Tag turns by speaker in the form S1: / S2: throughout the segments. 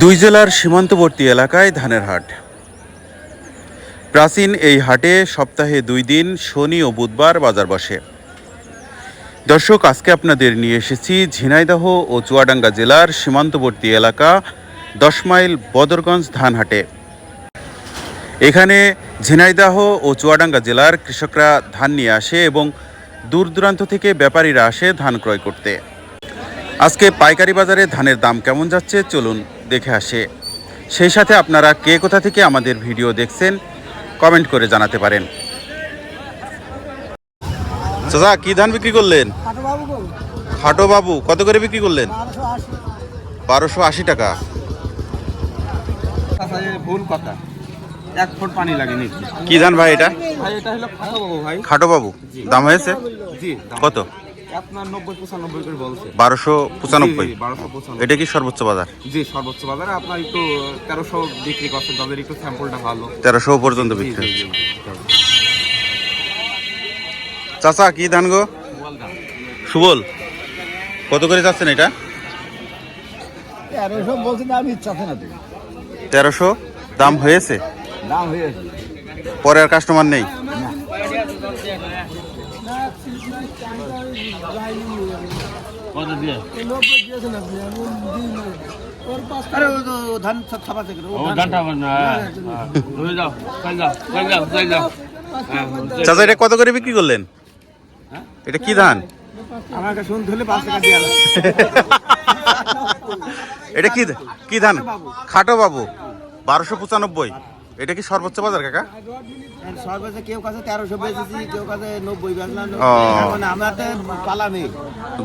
S1: দুই জেলার সীমান্তবর্তী এলাকায় ধানের হাট। প্রাচীন এই হাটে সপ্তাহে দুই দিন শনি ও বুধবার বাজার বসে। দর্শক, আজকে আপনাদের নিয়ে এসেছি ঝিনাইদহ ও চুয়াডাঙ্গা জেলার সীমান্তবর্তী এলাকা দশ মাইল বদরগঞ্জ ধান হাটে। এখানে ঝিনাইদহ ও চুয়াডাঙ্গা জেলার কৃষকরা ধান নিয়ে আসে এবং দূর দূরান্ত থেকে ব্যাপারীরা আসে ধান ক্রয় করতে। আজকে পাইকারি বাজারে ধানের দাম কেমন যাচ্ছে চলুন দেখে আসে। সেই সাথে আপনারা কে কোথা থেকে আমাদের ভিডিও দেখছেন কমেন্ট করে জানাতে পারেন। চাচা কি ধান বিক্রি করলেন?
S2: খাটো বাবু
S1: কত করে বিক্রি করলেন?
S2: বারোশো আশি
S1: টাকা।
S3: ভুল কথা এক ফুট পানি লাগে
S1: কি ধান ভাই এটা?
S3: ভাই এটা হলো খাটো বাবু ভাই।
S1: খাটো বাবু দাম হয়েছে?
S3: জি
S1: কত?
S3: আপনার নব্বই পঁচানব্বই করে বলছে।
S1: বারোশো পঁচানব্বই?
S3: বারোশো পঁচানব্বই।
S1: এটা কি সর্বোচ্চ বাজার?
S3: জি সর্বোচ্চ বাজারে। আপনার একটু তেরোশো বিক্রি করছেন তাদের একটু স্যাম্পলটা ভালো।
S1: তেরোশো পর্যন্ত বিক্রি চাচা কি ধান গো? সুবল কত করে যাচ্ছেন এটা?
S2: তেরোশো আমি না
S1: তেরোশো? দাম হয়েছে?
S2: দাম হয়েছে।
S1: পরে আর কাস্টমার নেই?
S2: আরে ও তো ধান ছাপা থেকে ও ধান।
S1: চাচা এটা কত করে বিক্রি করলেন? এটা কি ধান?
S2: আমাকে শুনতে হলে পাঁচ টাকা দিয়ে
S1: এটা কি কি ধান? খাটো বাবু। বারোশো পঁচানব্বই। এটা কি সর্বোচ্চ বাজার কাকা?
S2: সর্বোচ্চ কেউ কাছে তেরোশো বেচেছি কেউ কাছে নব্বই বেচলাম। মানে আমার তো পালা নেই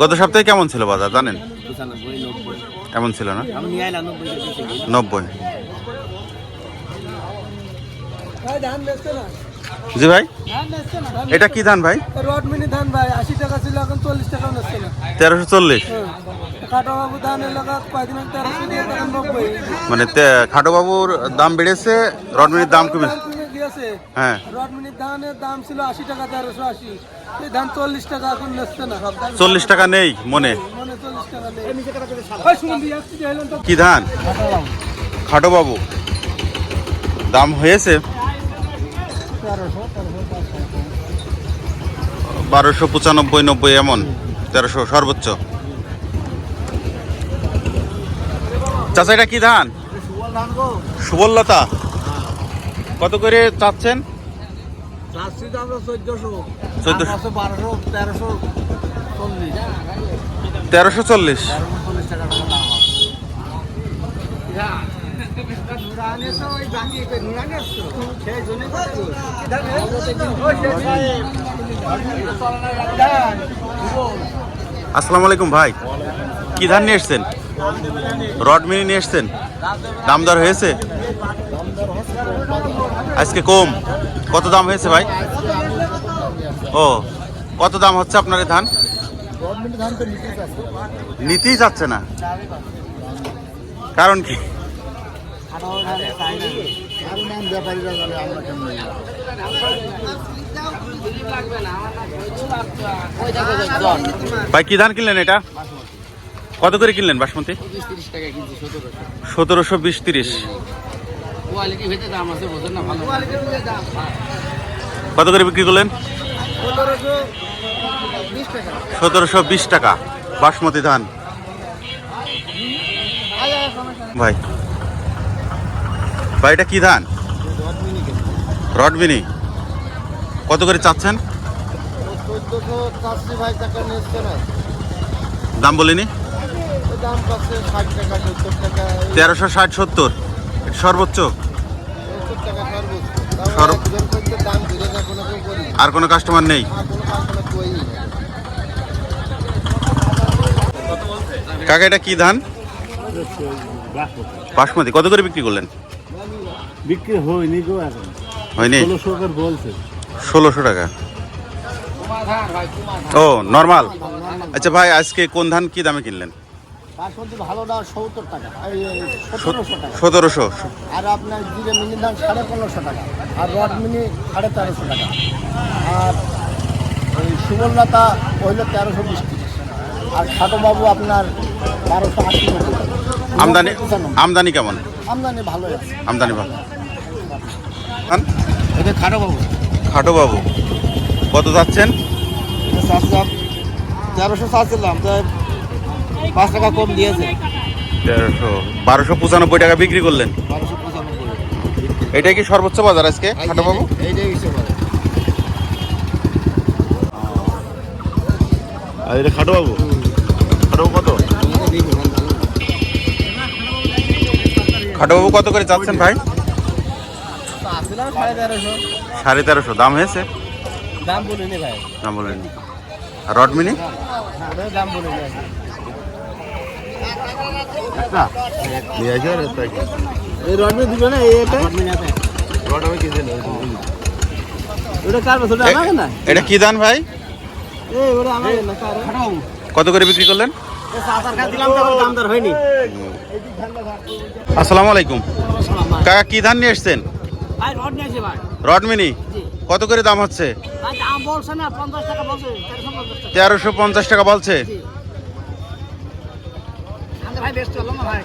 S1: গত সপ্তাহে কেমন ছিল বাজার জানেন? এমন ছিল না?
S2: আমি নিয়ে এলাম নব্বই
S1: জি ভাই? এটা কি ধান ভাই?
S2: রড মিনি ধান ভাই আশি টাকা ছিল এখন চল্লিশ টাকা
S1: তেরোশো চল্লিশ। মানে তে- খাটো বাবুর দাম বেড়েছে, রডমিনির দাম কমে হ্যাঁ।
S2: চল্লিশ টাকা
S1: নেই মনে। কি ধান? খাটো বাবু দাম হয়েছে বারোশো পঁচানব্বই, নব্বই এমন, তেরোশো সর্বোচ্চ। চাচা এটা কি ধান?
S2: ধান গো
S1: সুবললতা কত করে চাচ্ছেন?
S2: তেরোশো চল্লিশ।
S1: আসসালামু আলাইকুম ভাই। কি ধান নিয়ে এসছেন? রড মিনি নিয়ে এসছেন? দাম দর হয়েছে? আজকে কম। কত দাম হয়েছে ভাই? ও, কত দাম হচ্ছে আপনার এই ধান? নিতেই যাচ্ছে না। কারণ কি? ভাই, কি ধান কিনলেন এটা? কত করে কিনলেন বাসমতি? সতেরোশো। বিশ তিরিশ কত করে বিক্রি করলেন? সতেরোশো বিশ টাকা। বাসমতি ধান। ভাই ভাই এটা কি ধান? রডমিনি। কত করে চাচ্ছেন? দাম বলিনি?
S2: দাম পাচ্ছে ষাট টাকা সত্তর টাকা।
S1: তেরোশো ষাট সত্তর। এটা সর্বোচ্চ।
S2: টাকা সর্বোচ্চ। দাম
S1: আর কোনো কাস্টমার নেই। কাকা এটা কি ধান? বাসমতি। কত করে বিক্রি করলেন?
S2: বিক্রি হয়নি গো এখন।
S1: হয়নি?
S2: ষোলোশো বলছে।
S1: ষোলোশো টাকা। ও নর্মাল আচ্ছা ভাই আজকে কোন ধান কি দামে কিনলেন?
S2: বাসমতি ভালো সত্তর টাকা। সতেরোশো টাকা।
S1: সতেরোশো।
S2: আর আপনার জিরে মিনি সাড়ে পনেরোশো টাকা আর রড মিনি সাড়ে তেরোশো টাকা। আর ওই সুবর্ণতা হইল তেরোশো বিশ আর খাটো বাবু আপনার বারোশো আশি
S1: আমদানি আমদানি কেমন?
S2: আমদানি ভালোই
S1: আমদানি ভালো?
S2: এটা খাটো বাবু
S1: খাটো বাবু কত যাচ্ছেন
S2: তেরোশো চাচ্ছিলাম তো পাঁচ টাকা কম দিয়েছে।
S1: তেরোশো বারোশো পঁচানব্বই টাকা বিক্রি করলেন। এটাই কি সর্বোচ্চ বাজার আজকে খাটো বাবু
S2: এইটাই হিসেবে বলে
S4: আর এটা খাটো বাবু খাটো কত?
S1: খাটো বাবু কত করে যাচ্ছেন ভাই?
S2: সাড়ে তেরোশো।
S1: দাম হয়েছে?
S2: দাম বলিনি ভাই।
S1: দাম বলেন। আর রডমিনি?
S2: দাম বলিনি।
S4: একটা নিয়ে আসে আর একটা কি?
S2: এই দিবে না এটা
S4: রড আমি কিনতে নেই
S2: ওটা কার বছর
S1: এ-
S2: না?
S1: এটা কি দান ভাই?
S2: এই ওটা আমাকে না কার?
S1: কত করে বিক্রি করলেন? আসসালামু আলাইকুম। কাকা কি ধান নিয়ে এসছেন
S2: ভাই রড নিয়েছে ভাই।
S1: রডমিনি কত করে দাম হচ্ছে?
S2: ভাই দাম বলছে না পঞ্চাশ টাকা বলছে তেরোশো পঞ্চাশ টাকা।
S1: বলছে?
S2: ভাই বেশ চলো না ভাই।